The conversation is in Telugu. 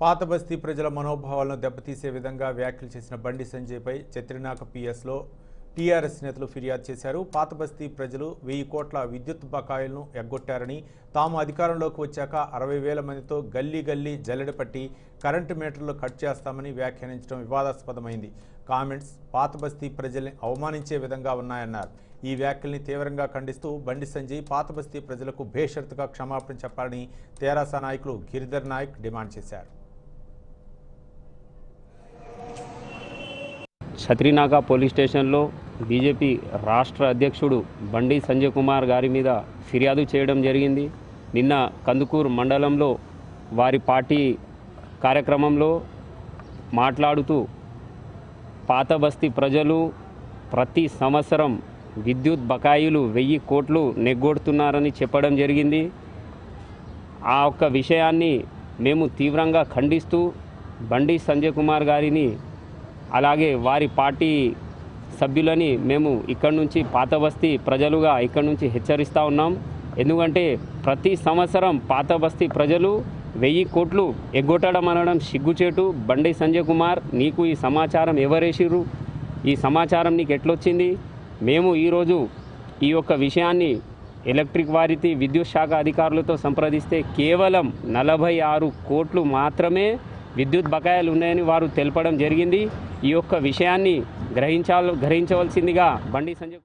పాత బస్తీ ప్రజల మనోభావాలను దెబ్బతీసే విధంగా వ్యాఖ్యలు చేసిన బండి సంజయ్పై చత్రినాక పిఎస్లో టీఆర్ఎస్ నేతలు ఫిర్యాదు చేశారు. పాత బస్తీ ప్రజలు వెయ్యి కోట్ల విద్యుత్ బకాయిలను ఎగ్గొట్టారని తాము అధికారంలోకి వచ్చాక అరవై వేల మందితో గల్లీ గల్లీ జల్లెడపట్టి కరెంటు మీటర్లు కట్ చేస్తామని వ్యాఖ్యానించడం వివాదాస్పదమైంది. కామెంట్స్ పాత బస్తీ ప్రజల్ని అవమానించే విధంగా ఉన్నాయన్నారు. ఈ వ్యాఖ్యల్ని తీవ్రంగా ఖండిస్తూ బండి సంజయ్ పాత బస్తీ ప్రజలకు బేషరతుగా క్షమాపణ చెప్పాలని తెరాస నాయకులు గిరిధర్ నాయక్ డిమాండ్ చేశారు. ఛత్రినాక పోలీస్ స్టేషన్లో బీజేపీ రాష్ట్ర అధ్యక్షుడు బండి సంజయ్ కుమార్ గారి మీద ఫిర్యాదు చేయడం జరిగింది. నిన్న కందుకూరు మండలంలో వారి పార్టీ కార్యక్రమంలో మాట్లాడుతూ పాత బస్తీ ప్రజలు ప్రతి సంవత్సరం విద్యుత్ బకాయిలు వెయ్యి కోట్లు నెగ్గొడుతున్నారని చెప్పడం జరిగింది. ఆ ఒక్క విషయాన్ని మేము తీవ్రంగా ఖండిస్తూ బండి సంజయ్ కుమార్ గారిని అలాగే వారి పార్టీ సభ్యులని మేము ఇక్కడి నుంచి పాత బస్తీ ప్రజలుగా ఇక్కడి నుంచి హెచ్చరిస్తూ ఉన్నాం. ఎందుకంటే ప్రతి సంవత్సరం పాత బస్తీ ప్రజలు వెయ్యి కోట్లు ఎగ్గొట్టడం అనడం సిగ్గుచేటు. బండి సంజయ్ కుమార్ నీకు ఈ సమాచారం ఎవరేసిర్రు? ఈ సమాచారం నీకు ఎట్లొచ్చింది? మేము ఈరోజు ఈ యొక్క విషయాన్ని ఎలక్ట్రిక్ వారితి విద్యుత్ శాఖ అధికారులతో సంప్రదిస్తే కేవలం నలభై ఆరు కోట్లు మాత్రమే విద్యుత్ బకాయిలు ఉన్నాయని వారు తెలపడం జరిగింది. ఈ యొక్క విషయాన్ని గ్రహించాల గ్రహించవలసిందిగా బండి సంజయ్